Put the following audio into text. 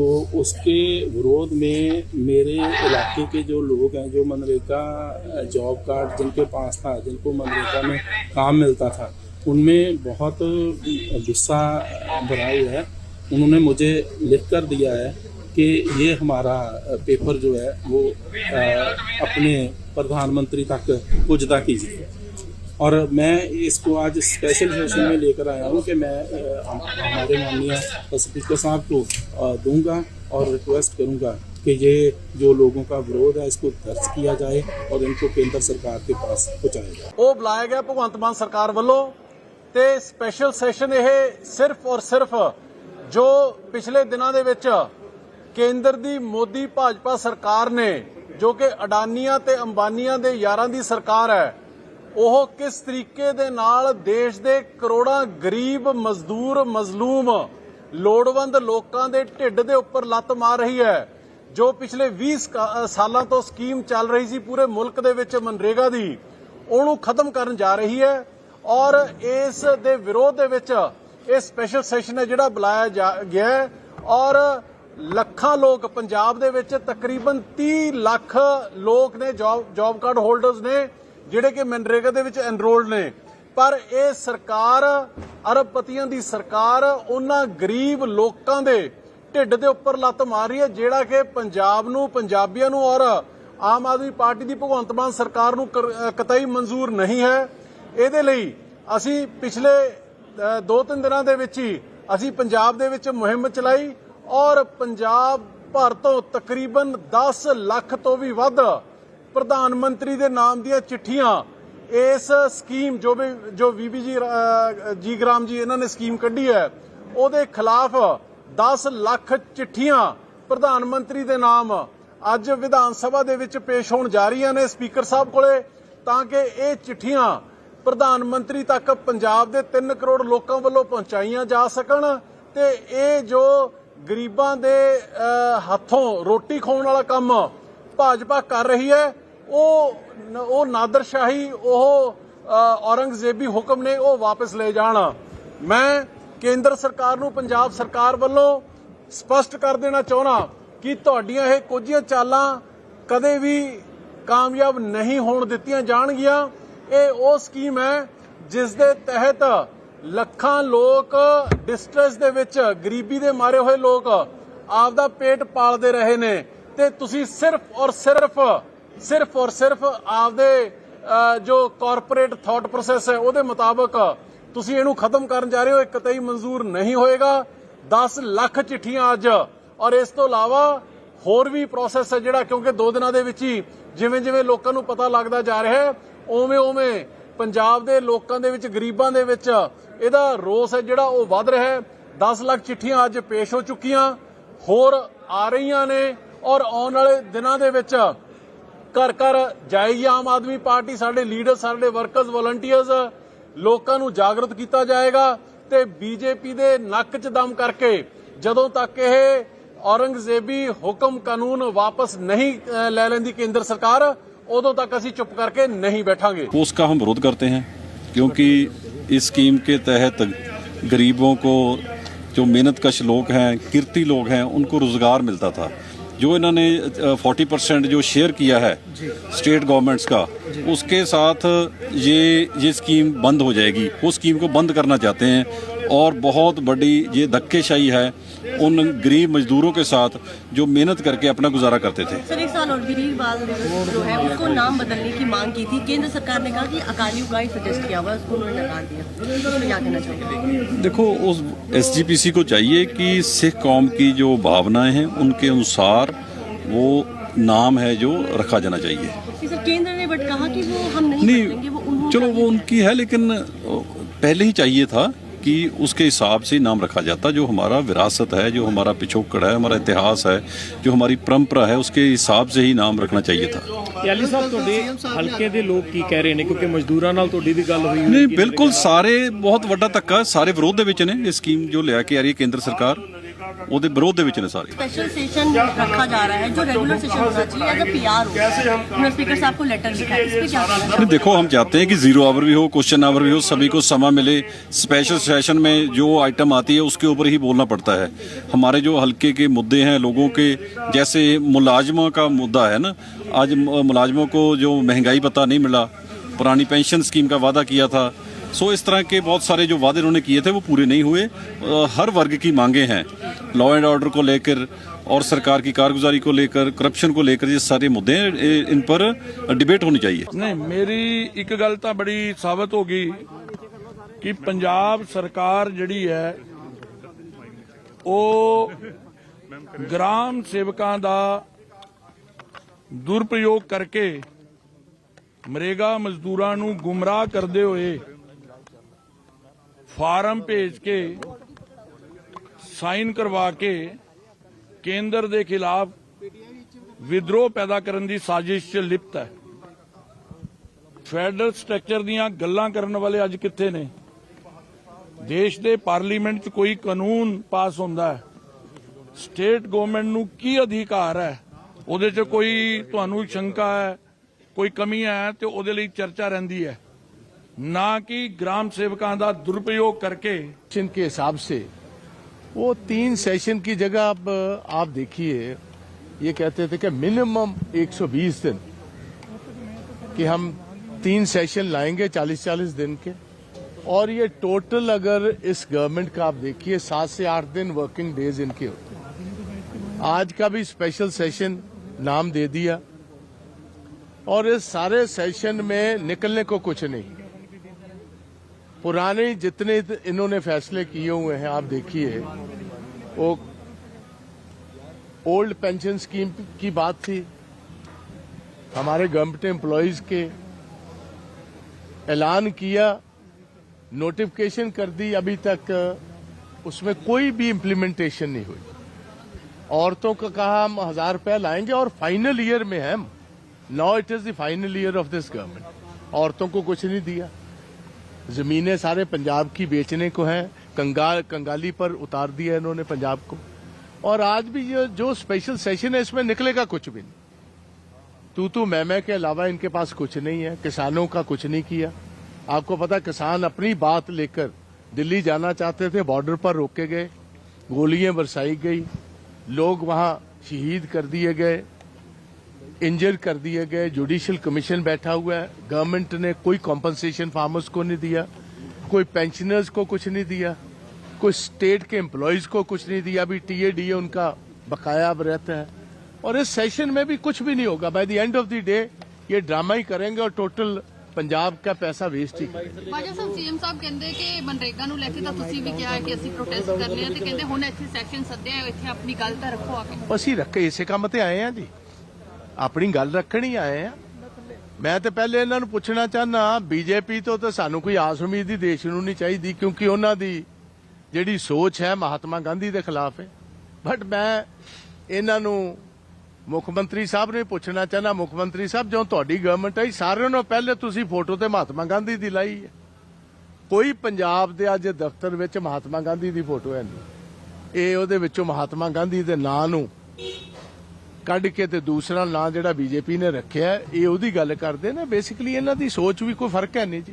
तो उसके विरोध में मेरे इलाके के जो लोग हैं जो मनरेगा जॉब कार्ड जिनके पास था जिनको मनरेगा में काम मिलता था उनमें बहुत गुस्सा भरा हुआ है। उन्होंने मुझे लिख कर दिया है कि ये हमारा पेपर जो है वो अ, अपने प्रधानमंत्री तक पुजदा कीजिए। और मैं इसको आज स्पेशल सेशन में लेकर आया हूँ कि मैं अ, हम- हमारे माननीय स्पीकर साहब को अ, दूंगा और रिक्वेस्ट करूंगा कि ये जो लोगों का विरोध है इसको दर्ज किया जाए और इनको केंद्र सरकार के पास पहुंचाया जाए ਉਹ ਬੁਲਾਇਆ ਗਿਆ ਭਗਵੰਤ ਮਾਨ ਸਰਕਾਰ ਵੱਲੋਂ ਤੇ ਸਪੈਸ਼ਲ ਸੈਸ਼ਨ ਇਹ ਸਿਰਫ ਔਰ ਸਿਰਫ ਜੋ ਪਿਛਲੇ ਦਿਨਾਂ ਦੇ ਵਿੱਚ ਕੇਂਦਰ ਦੀ ਮੋਦੀ ਭਾਜਪਾ ਸਰਕਾਰ ਨੇ ਜੋ ਕਿ ਅਡਾਨੀਆਂ ਤੇ ਅੰਬਾਨੀਆਂ ਦੇ ਯਾਰਾਂ ਦੀ ਸਰਕਾਰ ਹੈ ਉਹ ਕਿਸ ਤਰੀਕੇ ਦੇ ਨਾਲ ਦੇਸ਼ ਦੇ ਕਰੋੜਾਂ ਗਰੀਬ, ਮਜ਼ਦੂਰ, ਮਜ਼ਲੂਮ, ਲੋੜਵੰਦ ਲੋਕਾਂ ਦੇ ਢਿੱਡ ਦੇ ਉੱਪਰ ਲੱਤ ਮਾਰ ਰਹੀ ਹੈ, ਜੋ ਪਿਛਲੇ 20 ਸਾਲਾਂ ਤੋਂ ਸਕੀਮ ਚੱਲ ਰਹੀ ਸੀ ਪੂਰੇ ਮੁਲਕ ਦੇ ਵਿੱਚ ਮਨਰੇਗਾ ਦੀ, ਉਹਨੂੰ ਖਤਮ ਕਰਨ ਜਾ ਰਹੀ ਹੈ ਔਰ ਇਸ ਦੇ ਵਿਰੋਧ ਦੇ ਵਿੱਚ ਇਹ ਸਪੈਸ਼ਲ ਸੈਸ਼ਨ ਹੈ ਜਿਹੜਾ ਬੁਲਾਇਆ ਜਾ- ਗਿਆ ਔਰ ਲੱਖਾਂ ਲੋਕ ਪੰਜਾਬ ਦੇ ਵਿੱਚ ਤਕਰੀਬਨ 30 ਲੱਖ ਲੋਕ ਨੇ ਜੌਬ ਜੌਬ ਕਾਰਡ ਹੋਲਡਰਸ ਨੇ ਜਿਹੜੇ ਕਿ ਮਨਰੇਗਾ ਦੇ ਵਿੱਚ ਐਨਰੋਲਡ ਨੇ। ਪਰ ਇਹ ਸਰਕਾਰ ਅਰਬਪਤੀਆਂ ਦੀ ਸਰਕਾਰ ਉਹਨਾਂ ਗਰੀਬ ਲੋਕਾਂ ਦੇ ਢਿੱਡ ਦੇ ਉੱਪਰ ਲੱਤ ਮਾਰ ਰਹੀ ਹੈ ਜਿਹੜਾ ਕਿ ਪੰਜਾਬ ਨੂੰ ਪੰਜਾਬੀਆਂ ਨੂੰ ਔਰ ਆਮ ਆਦਮੀ ਪਾਰਟੀ ਦੀ ਭਗਵੰਤ ਮਾਨ ਸਰਕਾਰ ਨੂੰ ਕਰ- ਕਤਈ ਮਨਜ਼ੂਰ ਨਹੀਂ ਹੈ। ਇਹਦੇ ਲਈ ਅਸੀਂ ਪਿਛਲੇ ਅ, ਦੋ ਤਿੰਨ ਦਿਨਾਂ ਦੇ ਵਿੱਚ ਹੀ ਅਸੀਂ ਪੰਜਾਬ ਦੇ ਵਿੱਚ ਮੁਹਿੰਮ ਚਲਾਈ ਔਰ ਪੰਜਾਬ ਭਰ ਤੋਂ ਤਕਰੀਬਨ 10 ਲੱਖ ਤੋਂ ਵੀ ਵੱਧ ਪ੍ਰਧਾਨ ਮੰਤਰੀ ਦੇ ਨਾਮ ਦੀਆਂ ਚਿੱਠੀਆਂ ਇਸ ਸਕੀਮ ਜੋ ਵੀ ਜੋ ਵੀਬੀ ਜੀ ਅ, ਜੀ ਗ੍ਰਾਮ ਜੀ ਇਹਨਾਂ ਨੇ ਸਕੀਮ ਕੱਢੀ ਹੈ ਉਹਦੇ ਖਿਲਾਫ 10 ਲੱਖ ਚਿੱਠੀਆਂ ਪ੍ਰਧਾਨ ਮੰਤਰੀ ਦੇ ਨਾਮ ਅੱਜ ਵਿਧਾਨ ਸਭਾ ਦੇ ਵਿੱਚ ਪੇਸ਼ ਹੋਣ ਜਾ ਰਹੀਆਂ ਨੇ ਸਪੀਕਰ ਸਾਹਿਬ ਕੋਲੇ ਤਾਂ ਕਿ ਇਹ ਚਿੱਠੀਆਂ ਪ੍ਰਧਾਨ ਮੰਤਰੀ ਤੱਕ ਪੰਜਾਬ ਦੇ 3 ਕਰੋੜ ਲੋਕਾਂ ਵੱਲੋਂ ਪਹੁੰਚਾਈਆਂ ਜਾ ਸਕਣ ਤੇ ਇਹ ਜੋ ਗਰੀਬਾਂ ਦੇ ਹੱਥੋਂ ਰੋਟੀ ਖਾਣ ਵਾਲਾ ਕੰਮ ਭਾਜਪਾ ਕਰ ਰਹੀ ਹੈ। ਉਹ ਉਹ ਨਾਦਰਸ਼ਾਹੀ, ਉਹ ਔਰੰਗਜ਼ੇਬੀ ਹੁਕਮ ਨੇ ਉਹ ਵਾਪਸ ਲੈ ਜਾਣ। ਮੈਂ ਕੇਂਦਰ ਸਰਕਾਰ ਨੂੰ, ਪੰਜਾਬ ਸਰਕਾਰ ਵੱਲੋਂ ਸਪਸ਼ਟ ਕਰ ਦੇਣਾ ਚਾਹੁੰਦਾ ਕਿ ਤੁਹਾਡੀਆਂ ਇਹ ਕੁਝ ਚਾਲਾਂ ਕਦੇ ਵੀ ਕਾਮਯਾਬ ਨਹੀਂ ਹੋਣ ਦਿੱਤੀਆਂ ਜਾਣਗੀਆਂ। ਇਹ ਉਹ ਸਕੀਮ ਹੈ ਜਿਸ ਦੇ ਤਹਿਤ ਲੱਖਾਂ ਲੋਕ ਡਿਸਟ੍ਰੈਸ ਦੇ ਵਿੱਚ, ਗਰੀਬੀ ਦੇ ਮਾਰੇ ਹੋਏ ਲੋਕ ਆਪਦਾ ਪੇਟ ਪਾਲਦੇ ਰਹੇ ਨੇ। ਤੇ ਤੁਸੀਂ ਸਿਰਫ ਔਰ ਸਿਰਫ ਸਿਰਫ ਔਰ ਸਿਰਫ ਆਪਦੇ ਜੋ ਕਾਰਪੋਰੇਟ ਥਾਟ ਪ੍ਰੋਸੈਸ ਹੈ, ਉਹਦੇ ਮੁਤਾਬਕ ਤੁਸੀਂ ਇਹਨੂੰ ਖਤਮ ਕਰਨ ਜਾ ਰਹੇ ਹੋ ਇਹ ਕਤਈ ਮਨਜ਼ੂਰ ਨਹੀਂ ਹੋਏਗਾ। 10 ਲੱਖ ਚਿੱਠੀਆਂ ਅੱਜ, ਔਰ ਇਸ ਤੋਂ ਇਲਾਵਾ ਹੋਰ ਵੀ ਪ੍ਰੋਸੈਸ ਹੈ ਜਿਹੜਾ ਕਿਉਂਕਿ ਦੋ ਦਿਨਾਂ ਦੇ ਵਿੱਚ ਹੀ ਜਿਵੇਂ ਜਿਵੇਂ ਲੋਕਾਂ ਨੂੰ ਪਤਾ ਲੱਗਦਾ ਜਾ ਰਿਹਾ ਹੈ, ਉਵੇਂ ਉਵੇਂ ਪੰਜਾਬ ਦੇ ਲੋਕਾਂ ਦੇ ਵਿੱਚ, ਗਰੀਬਾਂ ਦੇ ਵਿੱਚ ਇਹਦਾ ਰੋਸ ਹੈ ਜਿਹੜਾ ਉਹ ਵੱਧ ਰਿਹਾ ਹੈ। 10 ਲੱਖ ਚਿੱਠੀਆਂ ਅੱਜ ਪੇਸ਼ ਹੋ ਚੁੱਕੀਆਂ, ਹੋਰ ਆ ਰਹੀਆਂ ਨੇ। ਔਰ ਆਉਣ ਵਾਲੇ ਦਿਨਾਂ ਦੇ ਵਿੱਚ ਘਰ ਘਰ ਜਾਏਗੀ ਆਮ ਆਦਮੀ ਪਾਰਟੀ ਸਾਡੇ ਲੀਡਰ ਸਾਡੇ ਵਰਕਰਸ ਵਲੰਟੀਅਰਸ ਲੋਕਾਂ ਨੂੰ ਜਾਗਰਤ ਕੀਤਾ ਜਾਏਗਾ ਤੇ ਬੀਜੇਪੀ ਦੇ ਨੱਕ 'ਚ ਦਮ ਕਰਕੇ ਜਦੋਂ ਤੱਕ ਇਹ ਔਰੰਗਜ਼ੇਬੀ ਹੁਕਮ ਕਾਨੂੰਨ ਵਾਪਸ ਨਹੀਂ ਅ, ਲੈ ਲੈਂਦੀ ਕੇਂਦਰ ਸਰਕਾਰ ਉਦੋਂ ਤੱਕ ਅਸੀਂ ਚੁੱਪ ਕਰਕੇ ਨਹੀਂ ਬੈਠਾਂਗੇ उसका हम विरोध करते हैं क्योंकि इस स्कीम के तहत गरीबों को जो मेहनत कश लोग हैं किरती लोग हैं उनको रोजगार मिलता था जो इन्होंने फोर्टी परसेंट जो शेयर किया है स्टेट गवर्नमेंट्स का उसके साथ ये ये स्कीम बंद हो जाएगी वो स्कीम को बंद करना चाहते हैं और बहुत बड़ी ये धक्केशाही है उन गरीब मजदूरों के साथ जो मेहनत करके अपना गुजारा करते थे। सर एक साल और दिवस जो है उसको नाम बदलने की मांग की थी। केंद्र सरकार ने कहा कि अकालियों का ही सजेस्ट किया हुआ उसको उन्होंने नकार दिया। तो क्या कहना चाहोगे? देखो उस एसजीपीसी को चाहिए कि सिख कौम की जो भावनाएँ हैं उनके अनुसार वो नाम है जो रखा जाना चाहिए। सर केंद्र ने बट कहा कि वो हम नहीं नहीं वो चलो वो उनकी है लेकिन पहले ही चाहिए था कि उसके हिसाब से ही नाम रखा जाता जो हमारा विरासत है जो हमारा पिछोकड़ है हमारा इतिहास है जो हमारी परंपरा है उसके हिसाब से ही नाम रखना चाहिए था ਯਾਲੀ ਸਾਹਿਬ ਤੁਹਾਡੇ ਹਲਕੇ ਦੇ ਲੋਕ ਕੀ ਕਹਿ ਰਹੇ ਨੇ ਕਿਉਂਕਿ ਮਜ਼ਦੂਰਾਂ ਨਾਲ ਤੁਹਾਡੀ ਵੀ ਗੱਲ ਹੋਈ ਹੋਈ ਨਹੀਂ ਬਿਲਕੁਲ ਸਾਰੇ ਬਹੁਤ ਵੱਡਾ ਧੱਕਾ ਸਾਰੇ ਵਿਰੋਧ ਦੇ ਵਿੱਚ ਨੇ ਇਹ ਸਕੀਮ ਜੋ ਲਿਆ ਕੇ ਆ ਰਹੀ ਹੈ ਕੇਂਦਰ ਸਰਕਾਰ ਉਹਦੇ ਵਿਰੋਧ ਦੇ ਵਿੱਚ ਨੇ ਸਾਰੇ स्पेशल सेशन रखा जा रहा है जो रेगुलर सेशन होना चाहिए एज अ पीआर हो उन्होंने स्पीकर साहब को लेटर लिखा है इस पे क्या कहना नहीं, चाहोगे देखो हम चाहते हैं कि जीरो आवर भी हो क्वेश्चन आवर भी हो सभी को समय मिले स्पेशल सेशन में जो आइटम आती है उसके ऊपर ही बोलना पड़ता है हमारे जो हल्के के मुद्दे हैं लोगों के जैसे मुलाजमों का मुद्दा है ना आज म- मुलाजमों को जो महंगाई पता नहीं मिला पुरानी पेंशन स्कीम का वादा किया था सो इस तरह के बहुत सारे जो वादे उन्होंने किए थे वो पूरे नहीं हुए अ, हर वर्ग की मांगे हैं लॉ एंड ऑर्डर को लेकर और सरकार की कारगुजारी को लेकर करप्शन को लेकर ये सारे मुद्दे हैं ए- इन पर डिबेट होनी चाहिए ਨਹੀਂ ਮੇਰੀ ਇੱਕ ਗੱਲ ਤਾਂ ਬੜੀ ਸਾਬਤ ਹੋ ਗਈ ਕਿ ਪੰਜਾਬ ਸਰਕਾਰ ਜਿਹੜੀ ਹੈ ਉਹ ਗ੍ਰਾਮ ਸੇਵਕਾਂ ਦਾ ਦੁਰਪ੍ਰਯੋਗ ਕਰਕੇ ਮਰੇਗਾ ਮਜ਼ਦੂਰਾਂ ਨੂੰ ਗੁੰਮਰਾਹ ਕਰਦੇ ਹੋਏ ਫਾਰਮ ਭੇਜ ਕੇ, ਸਾਈਨ ਕਰਵਾ ਕੇ, ਕੇਂਦਰ ਦੇ ਖਿਲਾਫ ਵਿਦਰੋਹ ਪੈਦਾ ਕਰਨ ਦੀ ਸਾਜ਼ਿਸ਼ 'ਚ ਲਿਪਤ ਹੈ। ਫੈਡਰਲ ਸਟਰਕਚਰ ਦੀਆਂ ਗੱਲਾਂ ਕਰਨ ਵਾਲੇ ਅੱਜ ਕਿੱਥੇ ਨੇ? ਦੇਸ਼ ਦੇ ਪਾਰਲੀਮੈਂਟ 'ਚ ਕੋਈ ਕਾਨੂੰਨ ਪਾਸ ਹੁੰਦਾ ਹੈ। ਸਟੇਟ ਗਵਰਨਮੈਂਟ ਨੂੰ ਕੀ ਅਧਿਕਾਰ ਹੈ? ਉਹਦੇ 'ਚ ਕੋਈ ਤੁਹਾਨੂੰ ਸ਼ੰਕਾ ਹੈ, ਕੋਈ ਕਮੀ ਹੈ ਤੇ ਉਹਦੇ ਲਈ ਚਰਚਾ ਰਹਿੰਦੀ ਹੈ। ਨਾ ਕਿ ਗ੍ਰਾਮ ਸੇਵਕਾਂ ਦਾ ਦੁਰਪਯੋਗ ਕਰਕੇ सेशन के हिसाब से वो तीन सेशन की जगह अब आप देखिए ये कहते थे कि मिनिमम 120 दिन कि हम तीन सेशन लाएंगे 40-40 दिन के और ये टोटल अगर इस गवर्नमेंट का आप देखिए सात से आठ दिन वर्किंग डेज इनके होते हैं आज का भी स्पेशल सेशन नाम दे दिया और इस सारे सेशन में निकलने को कुछ नहीं पुराने जितने इन्होंने फैसले किए हुए हैं, आप देखिए, वो ओल्ड पेंशन स्कीम की बात थी, हमारे गवर्नमेंट एम्प्लॉयज़ के ऐलान किया नोटिफिकेशन कर दी, अभी तक उसमें कोई भी इम्प्लीमेंटेशन नहीं हुई। औरतों का कहा, हम हज़ार रुपया लाएँगे और फाइनल ईयर में हम now it is the final year of this government औरतों को कुछ नहीं दिया। जमीनें सारे पंजाब की बेचने को हैं, कंगाल, कंगाली पर उतार दिया इन्होंने पंजाब को। और आज भी ये जो स्पेशल सेशन है, इसमें निकलेगा कुछ भी नहीं। तू तू, मैं मैं के अलावा इनके पास कुछ नहीं है, किसानों का कुछ नहीं किया। आपको पता, किसान अपनी बात लेकर दिल्ली जाना चाहते थे बॉर्डर पर रोके गए, गोलियाँ बरसाई गई, लोग वहाँ शहीद कर दिए गए। इंजर कर दिए गए जुडिशियल कमीशन बैठा हुआ है गवर्नमेंट ने कोई कॉम्पनसेशन फार्मर्स को नहीं दिया कोई पेंशनर्स को कुछ नहीं दिया कोई स्टेट के एम्प्लॉयज को कुछ नहीं दिया अभी टीए उनका बकाया अब रहता है और इस सेशन में भी कुछ भी नहीं होगा by the end of the day ये ड्रामा ही करेंगे और टोटल पंजाब का पैसा वेस्ट ही करेंगे ਬਾਜਾ ਸਾਹਿਬ ਸੀਐਮ ਸਾਹਿਬ ਕਹਿੰਦੇ ਕਿ ਮਨਰੇਗਾ ਨੂੰ ਲੈ ਕੇ ਤਾਂ ਤੁਸੀਂ ਵੀ ਕਿਹਾ ਹੈ ਕਿ ਅਸੀਂ ਪ੍ਰੋਟੈਸਟ ਕਰਨੇ ਆ ਤੇ ਕਹਿੰਦੇ ਹੁਣ ਇੱਥੇ ਸੈਕਸ਼ਨ ਸੱਦਿਆ ਇੱਥੇ ਆਪਣੀ ਗੱਲ ਤਾਂ ਰੱਖੋ ਆ ਕੇ ਅਸੀਂ ਰੱਖੇ ਇਸੇ ਕੰਮ ਤੇ ਆਏ ਆ ਜੀ ਆਪਣੀ ਗੱਲ ਰੱਖਣ ਹੀ ਆਏ ਆ। ਮੈਂ ਤੇ ਪਹਿਲੇ ਇਹਨਾਂ ਨੂੰ ਪੁੱਛਣਾ ਚਾਹਨਾ ਬੀਜੇਪੀ ਤੋਂ ਤਾਂ ਸਾਨੂੰ ਕੋਈ ਆਸ ਉਮੀਦ ਹੀ ਦੇਸ਼ ਨੂੰ ਨਹੀਂ ਚਾਹੀਦੀ ਕਿਉਂਕਿ ਉਹਨਾਂ ਦੀ ਜਿਹੜੀ ਸੋਚ ਹੈ ਮਹਾਤਮਾ ਗਾਂਧੀ ਦੇ ਖਿਲਾਫ ਹੈ। ਬਟ ਮੈਂ ਇਹਨਾਂ ਨੂੰ ਮੁੱਖ ਮੰਤਰੀ ਸਾਹਿਬ ਨੇ ਪੁੱਛਣਾ ਚਾਹਨਾ ਮੁੱਖ ਮੰਤਰੀ ਸਾਹਿਬ ਜਦੋਂ ਤੁਹਾਡੀ ਗਵਰਨਮੈਂਟ ਆਈ ਸਾਰਿਆਂ ਨੂੰ ਪਹਿਲੇ ਤੁਸੀਂ ਫੋਟੋ ਤੇ ਮਹਾਤਮਾ ਗਾਂਧੀ ਦੀ ਲਾਈ ਹੈ। ਕੋਈ ਪੰਜਾਬ ਦੇ ਅੱਜ ਦਫ਼ਤਰ ਵਿੱਚ ਮਹਾਤਮਾ ਗਾਂਧੀ ਦੀ ਫੋਟੋ ਹੈ ਨਹੀਂ। ਇਹ ਉਹਦੇ ਵਿੱਚੋਂ ਮਹਾਤਮਾ ਗਾਂਧੀ ਦੇ ਨਾਂ ਨੂੰ ਕੱਢ ਕੇ ਤੇ ਦੂਸਰਾ ਨਾਂ ਜਿਹੜਾ ਬੀਜੇਪੀ ਨੇ ਰੱਖਿਆ, ਇਹ ਉਹਦੀ ਗੱਲ ਕਰਦੇ ਨੇ। ਬੇਸਿਕਲੀ ਇਹਨਾਂ ਦੀ ਸੋਚ ਵੀ ਕੋਈ ਫ਼ਰਕ ਹੈ ਨਹੀਂ ਜੀ।